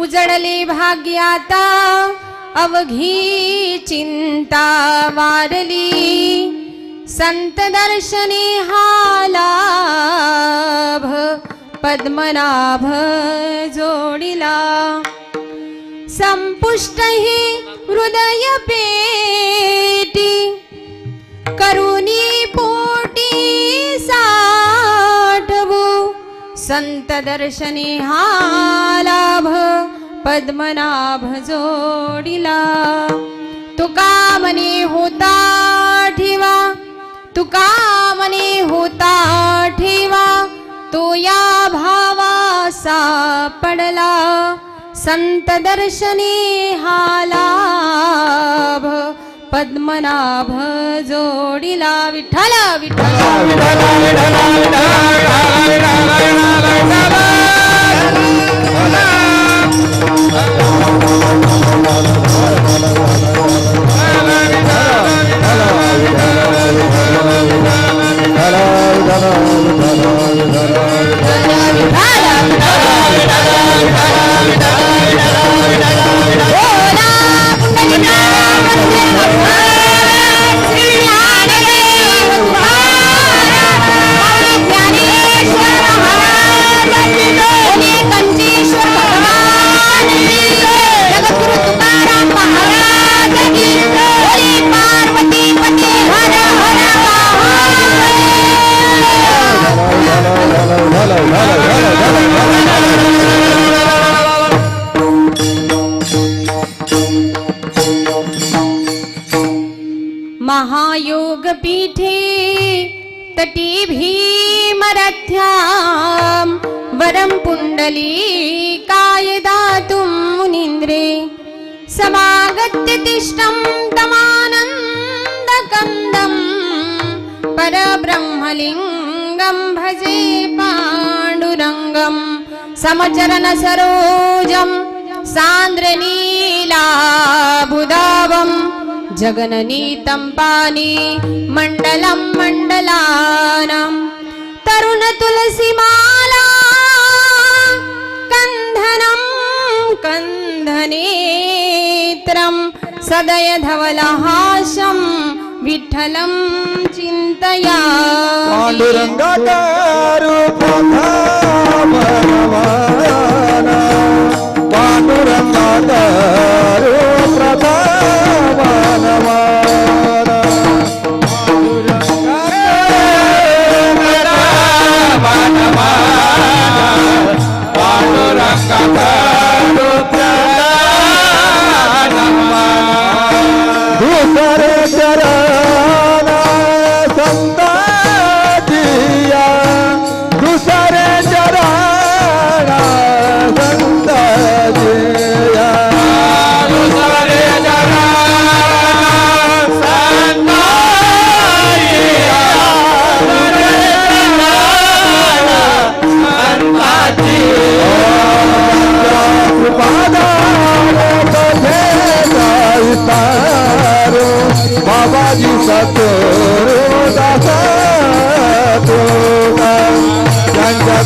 उजळले भाग्याता अवघी चिंता वारली. संत दर्शने हालाभ पद्मनाभ जोडिला. संपुष्ट ही हृदय पेटी करुणी पोटी सा संत दर्शनी हा लाभ पद्मनाभ जोडिला. तुका मनी होता ठेवा तुका मनी होता ठेवा तो या भावा सापडला संत दर्शनी हा लाभ पद्मनाभ जोडिला विठ्ठल विठ्ठल. ശ്രീരാമ पुण्डली काय दातुं मुनीन्द्रे समागत्य तिष्ठं तमानन्दकन्दं परब्रह्मलिङ्गं भजे पाण्डुरङ्गं समचरणसरोजं सान्द्रनीलाबुदावम् जगननीतं पानी मण्डलं मण्डलानां तरुण कन्धनेत्रं सदयधवलहासं विठ्ठलं चिन्तया। पांडुरंगाकारू प्रथावनवाना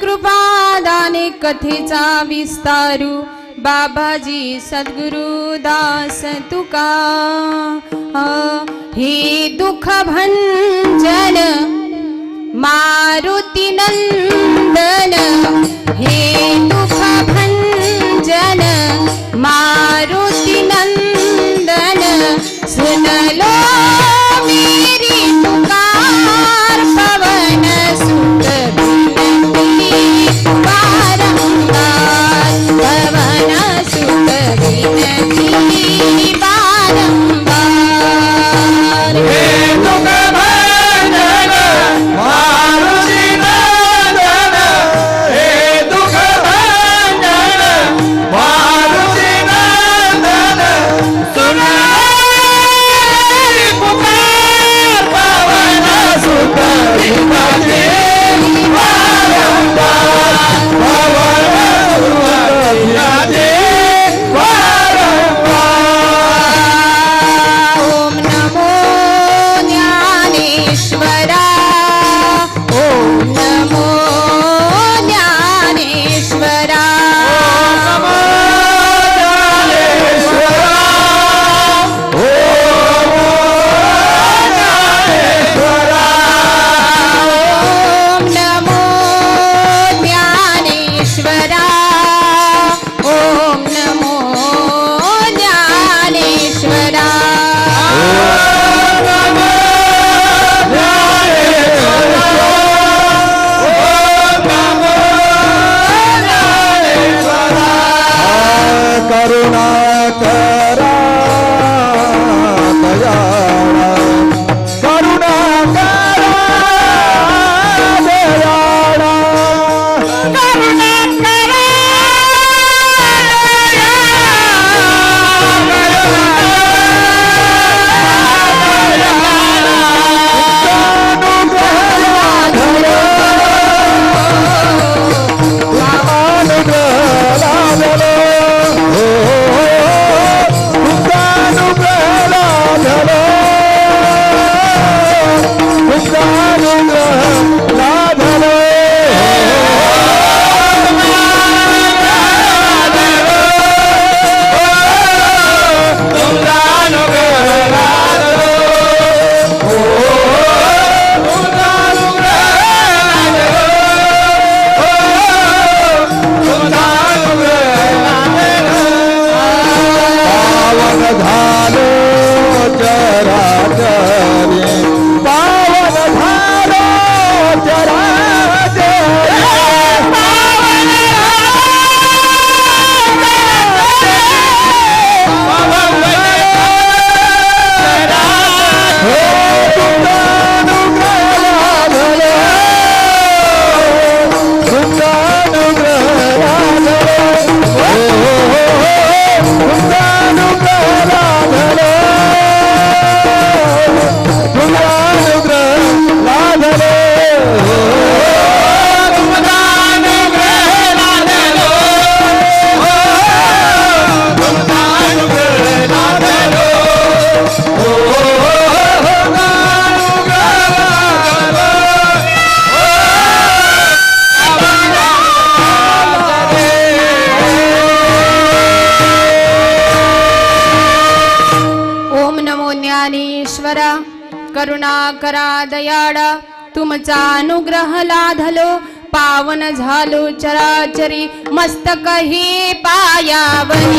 कृपादाने कथेचा विस्तारू. बाबाजी सद्गुरु दास तुका. हे दुःख भंजन मारुती नंदन. हे दुःख भंजन मारुती नंदन. सुनलो You. करुणाकरा दयाळा तुमचा अनुग्रह लाधलो पावन झालो चराचरी मस्तक हे पायावरी.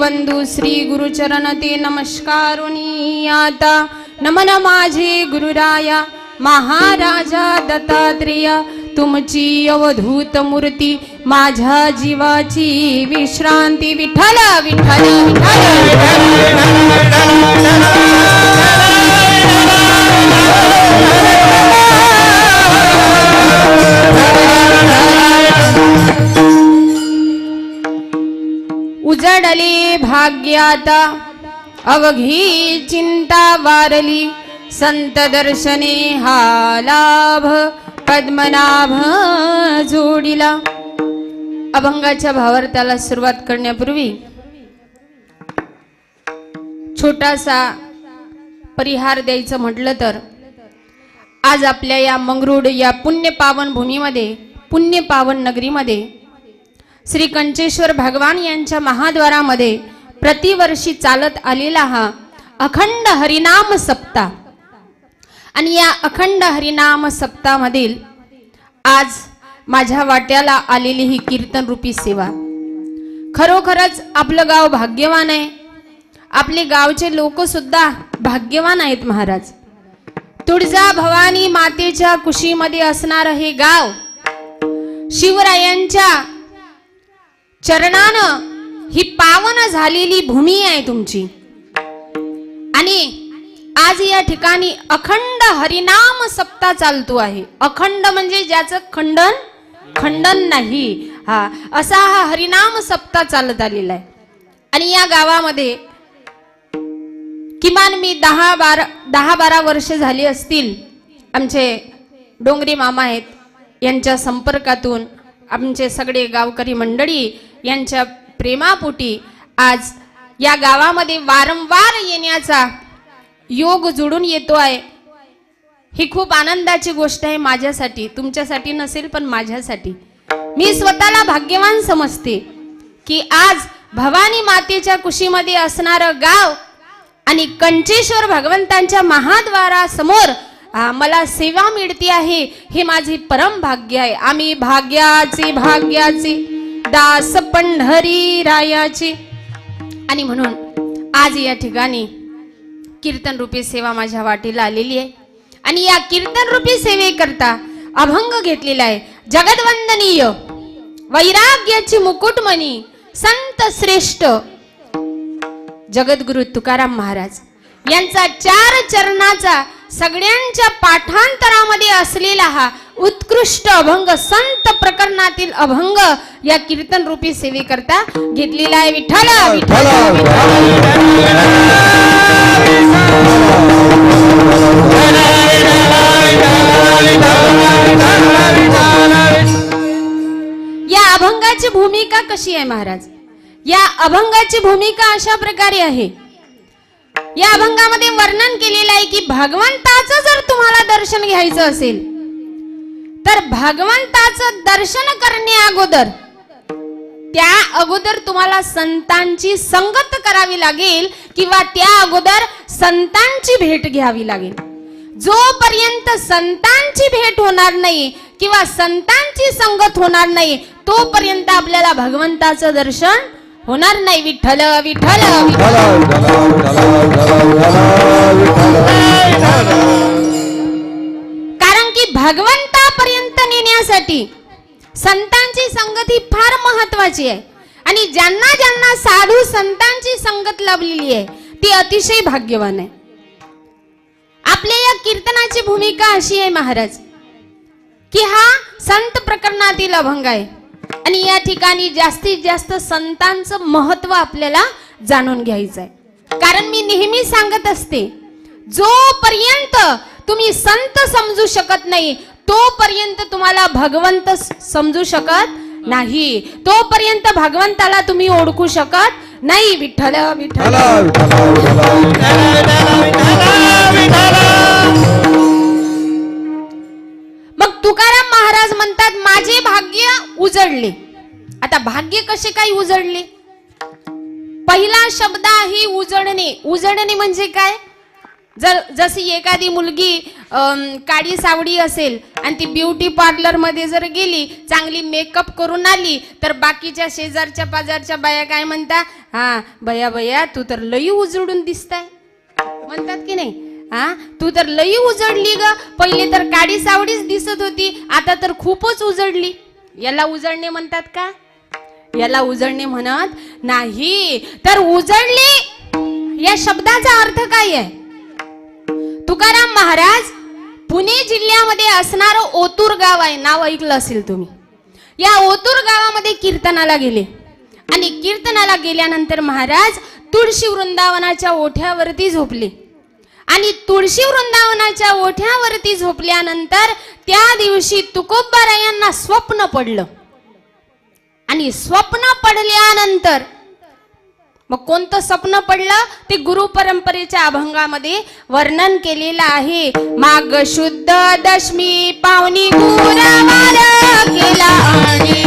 वंदू श्री गुरुचरण ते नमस्कारुनी आता नमन माझे गुरुराया महाराजा दत्तात्रेय तुमची अवधूत मूर्ती माझ्या जीवाची विश्रांती विठ्ठल विठ्ठल विठ्ठल उजडले भाग्याता. अवघी चिंता वारली. संत दर्शने हा लाभ. पद्मनाभ जोडिला. अभंगाच्या भावार्थाला सुरुवात करण्यापूर्वी छोटासा परिहार द्यायचं म्हटलं तर आज आपल्या या मंगरूड या पुण्य पावन भूमीमध्ये पुण्य पावन नगरीमध्ये श्री कंचेश्वर भगवान यांच्या महाद्वारामध्ये प्रतिवर्षी चालत आलेला हा अखंड हरिनाम सप्ताह आणि या अखंड हरिनाम सप्तामधील आज माझ्या वाट्याला आलेली ही कीर्तन रूपी सेवा. खरोखरच आपलं गाव भाग्यवान आहे. आपले गावचे लोक सुद्धा भाग्यवान आहेत महाराज. तुळजा भवानी मातेच्या कुशीमध्ये असणारं हे गाव शिवरायांच्या चरणानं ही पावन झालेली भूमी आहे तुमची. आणि आज या ठिकाणी अखंड हरिनाम सप्ताह चालतो आहे. अखंड म्हणजे ज्याचं खंडन? खंडन नाही. हा असा हा हरिनाम सप्ताह चालत आलेला आहे. आणि या गावामध्ये किमान मी दहा बारा दहा बारा वर्ष झाली असतील. आमचे डोंगरी मामा आहेत यांच्या संपर्कातून आमचे सगळे गावकरी मंडळी यांच्या प्रेमापोटी आज या गावामध्ये वारंवार येण्याचा योग जुडून येतो आहे. ही खूप आनंदाची गोष्ट आहे माझ्यासाठी. तुमच्यासाठी नसेल पण माझ्यासाठी. मी स्वतःला भाग्यवान समजते की आज भवानी मातेच्या कुशीमध्ये असणारं गाव आणि कंचेश्वर भगवंतांच्या महाद्वारासमोर मला सेवा मिळते आहे हे माझे परम भाग्य आहे. आम्ही भाग्याचे भाग्याचे दास पंढरी रायाचे. आणि म्हणून आज या ठिकाणी कीर्तन रूपी सेवा माझ्या वाटेला आलेली आहे. आणि या कीर्तन रूपी सेवेकरता अभंग घेतलेला आहे. जगदवंदनीय वैराग्याची मुकुटमणी संत श्रेष्ठ जगद्गुरु तुकाराम महाराज. यांचा चार चरणाचा सगळ्यांच्या पाठांतरामध्ये असलेला हा उत्कृष्ट अभंग संत प्रकरणातील अभंग या कीर्तन रूपी सेवेकरता घेतलेला आहे. विठ्ठल विठ्ठल विठ्ठल या अभंगाची भूमिका कशी आहे महाराज? या अभंगाची भूमिका अशा प्रकारे आहे. या अभंगामध्ये वर्णन केलेलं आहे की भगवंताचं जर तुम्हाला दर्शन घ्यायचं असेल तर भगवंताचं दर्शन करणे अगोदर त्या अगोदर तुम्हाला संतांची संगत करावी लागेल किंवा त्या अगोदर संतांची भेट घ्यावी लागेल. जोपर्यंत संतांची भेट होणार नाही किंवा संतांची संगत होणार नाही तोपर्यंत आपल्याला भगवंताचं दर्शन होणार नाही. विठ्ठल विठ्ठल महत्वाची आहे. आणि ज्यांना ज्यांना साधू संतांची संगत लाभलेली आहे ती अतिशय भाग्यवान आहे. आपल्या या कीर्तनाची भूमिका अशी आहे महाराज की हा संत प्रकरणातील अभंग आहे. आणि या ठिकाणी जास्तीत जास्त संतांचं महत्त्व आपल्याला जाणून घ्यायचं आहे. कारण मी नेहमी सांगत असते जोपर्यंत तुम्ही संत समजू शकत नाही तोपर्यंत तुम्हाला भगवंत समजू शकत नाही. तोपर्यंत भगवंताला तुम्ही ओळखू शकत नाही. विठ्ठल विठ्ठल. मग तुकाराम महाराज म्हणतात माझे भाग्य उजडले आता भाग्य कसे काय उजडले पहिला शब्द आहे उजडणे उजडणे म्हणजे काय? जर जशी एखादी मुलगी काळी सावडी असेल आणि ती ब्युटी पार्लरमध्ये जर गेली चांगली मेकअप करून आली तर बाकीच्या शेजारच्या पाजारच्या बाया काय म्हणता? हा बया बया तू तर लई उजळून दिसताय. म्हणतात की नाही? हा तू तर लई उजडली ग. पहिले तर काळी सावडीच दिसत होती आता तर खूपच उजडली याला उजडणे म्हणतात का? याला उजडणे म्हणत नाही. तर उजळली या शब्दाचा अर्थ काय आहे? तुकाराम महाराज पुणे जिल्ह्यामध्ये असणारं ओतूर गाव आहे नाव ऐकलं असेल तुम्ही. या ओतूर गावामध्ये कीर्तनाला गेले. आणि कीर्तनाला गेल्यानंतर महाराज तुळशी वृंदावनाच्या ओठ्यावरती झोपले. आणि तुळशी वृंदावनाच्या ओठ्यावरती झोपल्यानंतर त्या दिवशी तुकोबारायांना स्वप्न पडलं. आणि स्वप्न पडल्यानंतर मग कोणतं स्वप्न पडलं? ते गुरु परंपरेच्या अभंगामध्ये वर्णन केलेलं आहे. माग शुद्ध दशमी पावनी गुरवार केला आणि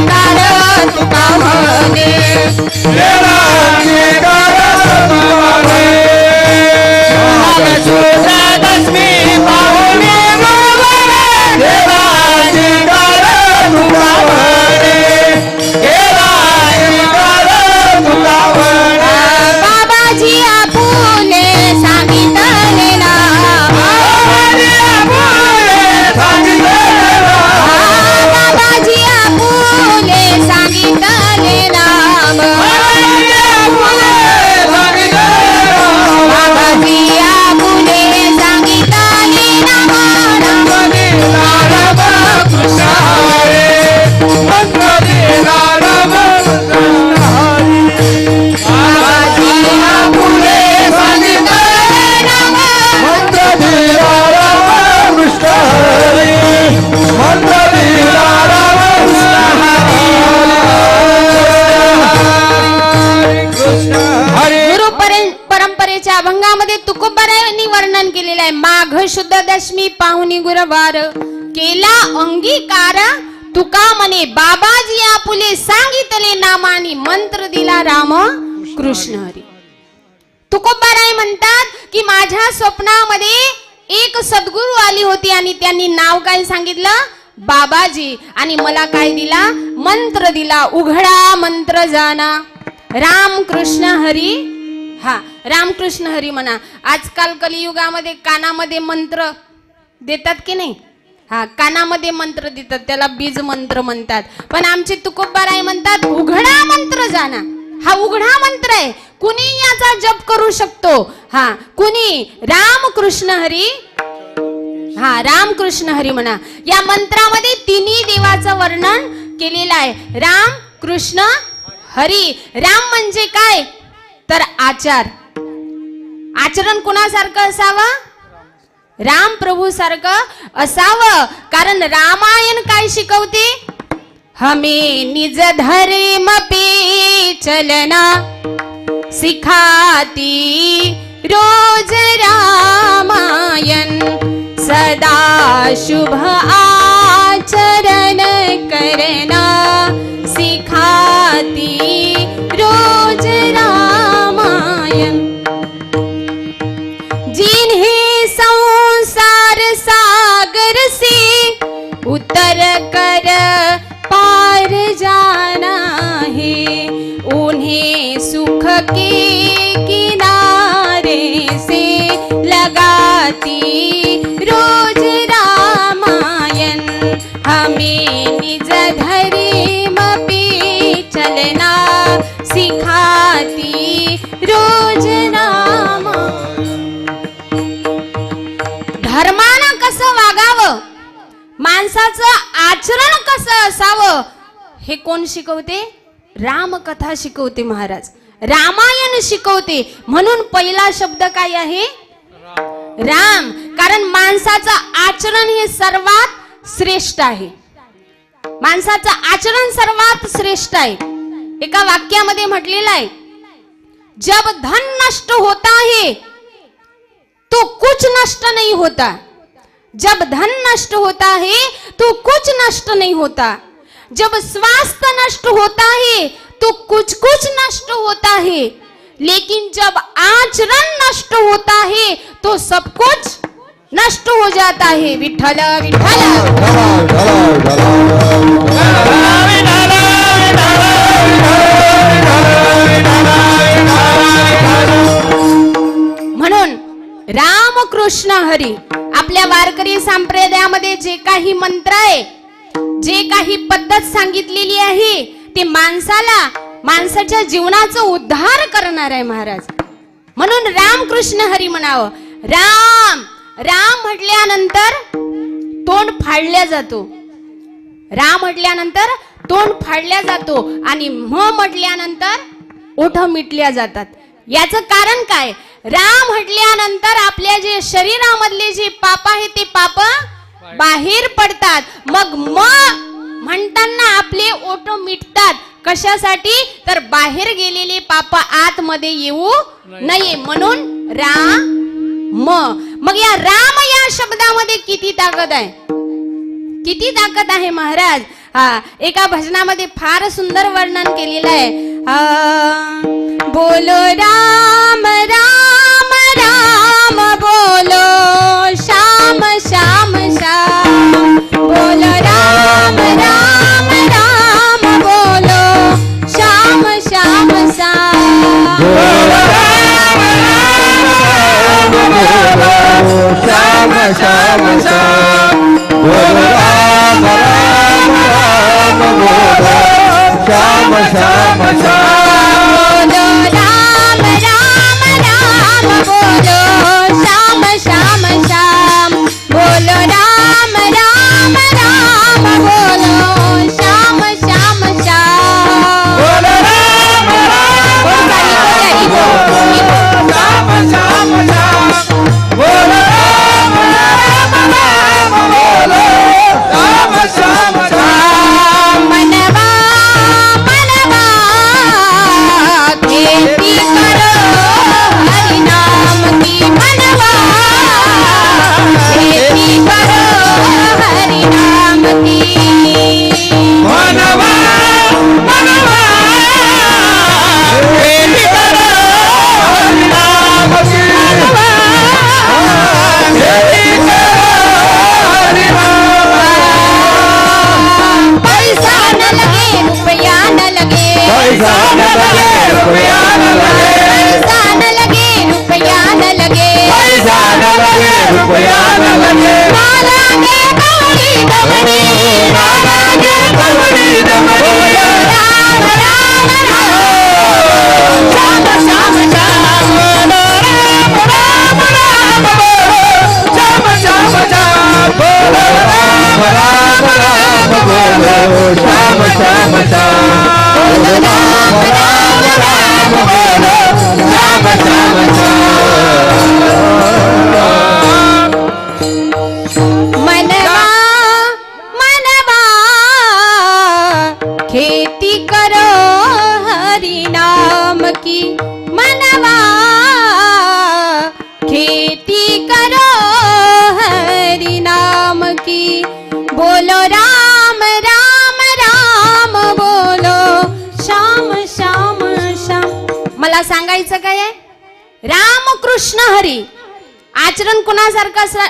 कृष्ण हरी. तुकोबाराय म्हणतात की माझ्या स्वप्नामध्ये एक सद्गुरू आली होती आणि त्यांनी नाव काय सांगितलं? बाबाजी. आणि मला काय दिला? मंत्र दिला. उघडा मंत्र जाना. रामकृष्ण हरी. हा रामकृष्ण हरी म्हणा. आजकाल कलियुगामध्ये कानामध्ये मंत्र देतात की नाही? हा कानामध्ये मंत्र देतात. त्याला बीज मंत्र म्हणतात. पण आमचे तुकोबाराय म्हणतात उघडा मंत्र जाना. हा उघडा मंत्र आहे. कुणी याचा जप करू शकतो? हा कुणी? राम कृष्ण हरी. हा राम कृष्ण हरी म्हणा. या मंत्रामध्ये तिन्ही देवाचं वर्णन केलेलं आहे. राम कृष्ण हरी. राम म्हणजे काय? तर आचार. आचरण कुणासारखं असावं? राम प्रभू सारखं असावं. कारण रामायण काय शिकवते? हमें निज धर्म पे चलना सिखाती रोज रामायण सदा शुभ आचरण करना सिखाती रोज रामायण। जिन्हें संसार सा उन्हें सुख के किनारे से लगाती रोज रामायण। हमें निज धर्म पे चलना सिखाती रोज रामायण। धर्मानं कसं वागावं? माणसाचं आचरण कसं असावं? हे कोण शिकवते? रामकथा शिकवते महाराज. रामायण शिकवते. म्हणून पहिला शब्द काय आहे? राम. कारण माणसाचं आचरण हे सर्वात श्रेष्ठ आहे. माणसाचं आचरण सर्वात श्रेष्ठ आहे. एका वाक्यामध्ये म्हटलेलं आहे जब धन नष्ट होता है तो कुछ नष्ट नहीं होता. जब धन नष्ट होता है तो कुछ नष्ट नहीं होता. जब स्वास्थ्य नष्ट होता है तो कुछ कुछ नष्ट होता है। लेकिन जब आचरण नष्ट होता है तो सब कुछ नष्ट हो जाता है। विठ्ठल विठल म्हणून रामकृष्ण हरी आपल्या वारकरी संप्रदायामध्ये जे काही मंत्र आहे जे काही पद्धत सांगितलेली आहे ते माणसाला माणसाच्या जीवनाचा उद्धार करणार आहे महाराज. म्हणून रामकृष्ण हरी म्हणावं राम राम म्हटल्यानंतर तोंड फाडल्या जातो. राम म्हटल्यानंतर तोंड फाडल्या जातो आणि म म्हटल्यानंतर ओठ मिटल्या जातात. याचं कारण काय? राम म्हटल्यानंतर आपल्या जे शरीरामधले जे पाप आहे ते पाप बाहेर पडतात. मग म म्हणताना आपले ओठ मिटतात. कशासाठी? तर बाहेर गेलेले पाप आतमध्ये येऊ नये. म्हणून राम म. मग या राम या शब्दामध्ये किती ताकद आहे? किती ताकद आहे महाराज? हा एका भजनामध्ये फार सुंदर वर्णन केलेलं आहे. बोलो राम राम राम बोलो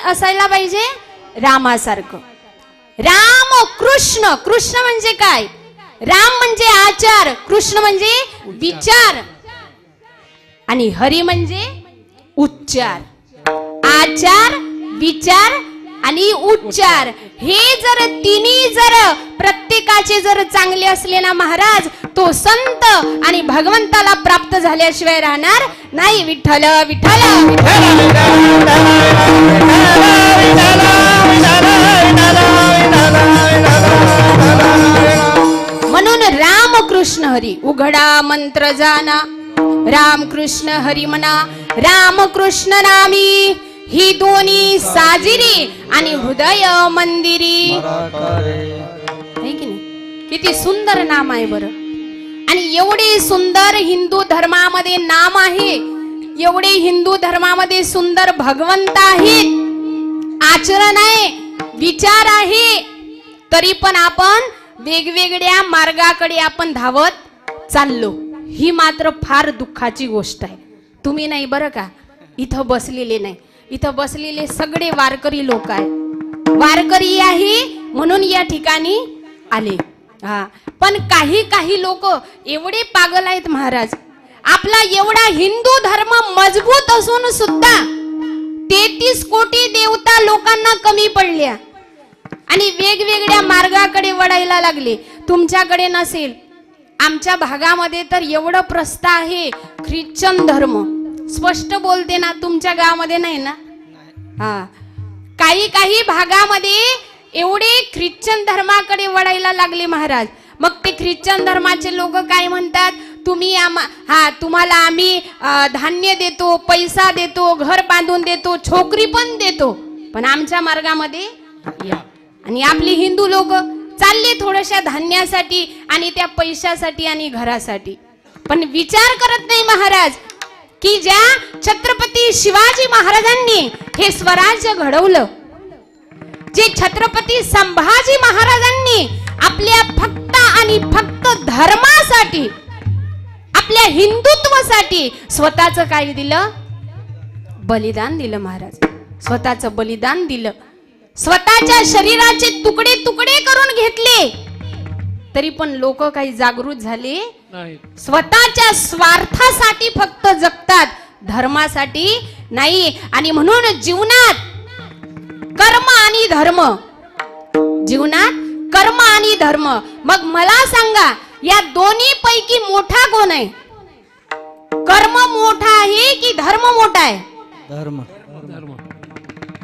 असायला पाहिजे? रामासारखं. राम कृष्ण. कृष्ण म्हणजे काय? राम म्हणजे आचार. कृष्ण म्हणजे विचार. आणि हरी म्हणजे उच्चार. आचार विचार आणि उच्चार. हे जर तिन्ही जर प्रत्येकाचे जर चांगले असले ना महाराज तो संत आणि भगवंताला प्राप्त झाल्याशिवाय राहणार नाही. विठ्ठल विठ्ठल म्हणून राम कृष्ण हरी उघडा मंत्र जाना. राम कृष्ण हरी म्हणा राम कृष्ण नामी. ही दोन्ही साजिरी आणि हृदय मंदिरी. किती सुंदर नाम आहे बरं. आणि एवढे सुंदर हिंदू धर्मामध्ये नाम आहे एवढे हिंदू धर्मामध्ये सुंदर भगवंत आहेत आचरण आहे विचार आहे तरी पण आपण वेगवेगळ्या मार्गाकडे आपण धावत चाललो. ही मात्र फार दुःखाची गोष्ट आहे. तुम्ही नाही बरं का? इथं बसलेले नाही. इथं बसलेले सगळे वारकरी लोक आहे वारकरी आहे म्हणून या ठिकाणी आले. हा. पण काही काही लोक एवढे पागल आहेत महाराज. आपला एवढा हिंदू धर्म मजबूत असून सुद्धा तेहतीस कोटी देवता लोकांना कमी पडल्या. आणि वेगवेगळ्या मार्गाकडे वळायला लागले. तुमच्याकडे नसेल. आमच्या भागामध्ये तर एवढं प्रस्थ आहे ख्रिश्चन धर्म. स्पष्ट बोलते ना तुमच्या गावामध्ये नाही ना? हा. काही काही भागामध्ये एवढे ख्रिश्चन धर्माकडे वळायला लागले महाराज. मग ते ख्रिश्चन धर्माचे लोक काय म्हणतात? तुम्ही आम्हा हा तुम्हाला आम्ही धान्य देतो पैसा देतो घर बांधून देतो छोकरी पण देतो. पण आमच्या मार्गामध्ये या. आणि आपली हिंदू लोक चालले थोड्याशा धान्यासाठी आणि त्या पैशासाठी आणि घरासाठी. पण विचार करत नाही महाराज की ज्या छत्रपती शिवाजी महाराजांनी हे स्वराज्य घडवलं जे छत्रपती संभाजी महाराजांनी आपल्या फक्त आणि फक्त धर्मासाठी आपल्या हिंदुत्वासाठी स्वतःच काय दिलं? बलिदान दिलं महाराज. स्वतःचं बलिदान दिलं. स्वतःच्या शरीराचे तुकडे तुकडे करून घेतले. तरी पण लोक काही जागृत झाले? स्वतःच्या स्वार्थासाठी फक्त जगतात धर्मासाठी नाही. आणि म्हणून जीवनात कर्म आणि धर्म. जीवनात कर्म आणि धर्म. मग मला सांगा या दोन्ही पैकी मोठा कोण आहे? कर्म मोठा आहे की धर्म मोठा आहे? धर्म. धर्म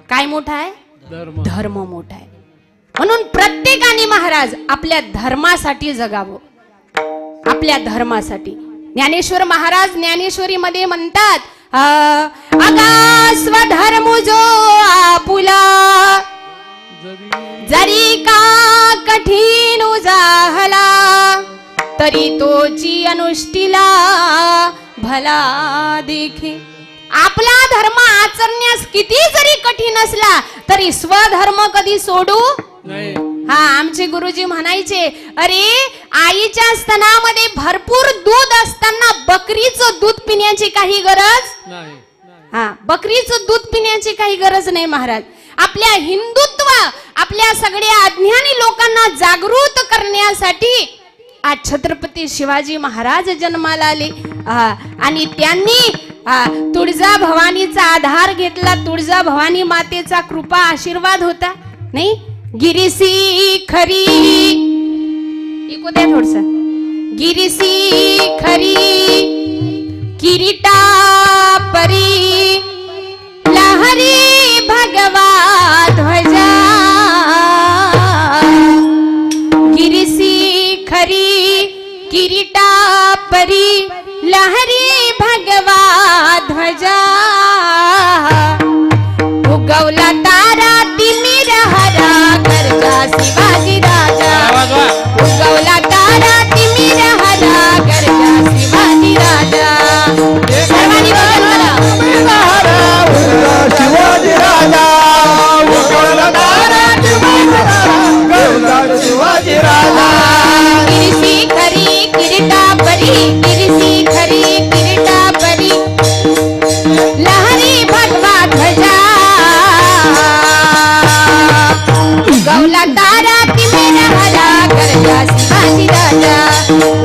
काय मोठा आहे? धर्म. धर्म मोठा आहे. म्हणून प्रत्येकाने महाराज आपल्या धर्मासाठी जगावं. आपल्या धर्मासाठी. ज्ञानेश्वर महाराज ज्ञानेश्वरी मध्ये म्हणतात अगा स्वधर्म जो कठीण जाहला तरी तोची अनुष्ठीला भला देखे. आपला धर्म आचरण्यास किती जरी कठीण असला तरी स्वधर्म कधी सोडू? नाही. हा आमचे गुरुजी म्हणायचे अरे आईच्या स्तनामध्ये भरपूर दूध असताना बकरीचं दूध पिण्याची काही गरज? नाही. हा बकरीचं दूध पिण्याची काही गरज नाही महाराज. आपल्या हिंदुत्व आपल्या सगळ्या अज्ञानी लोकांना जागृत करण्यासाठी आज छत्रपती शिवाजी महाराज जन्माला आले. आणि त्यांनी तुळजा भवानीचा आधार घेतला. तुळजा भवानी मातेचा कृपा आशीर्वाद होता. नाही? गिरीसी खरी. ऐकू द्या थोडस. गिरीसी खरी. किरीटा परी. Thank you.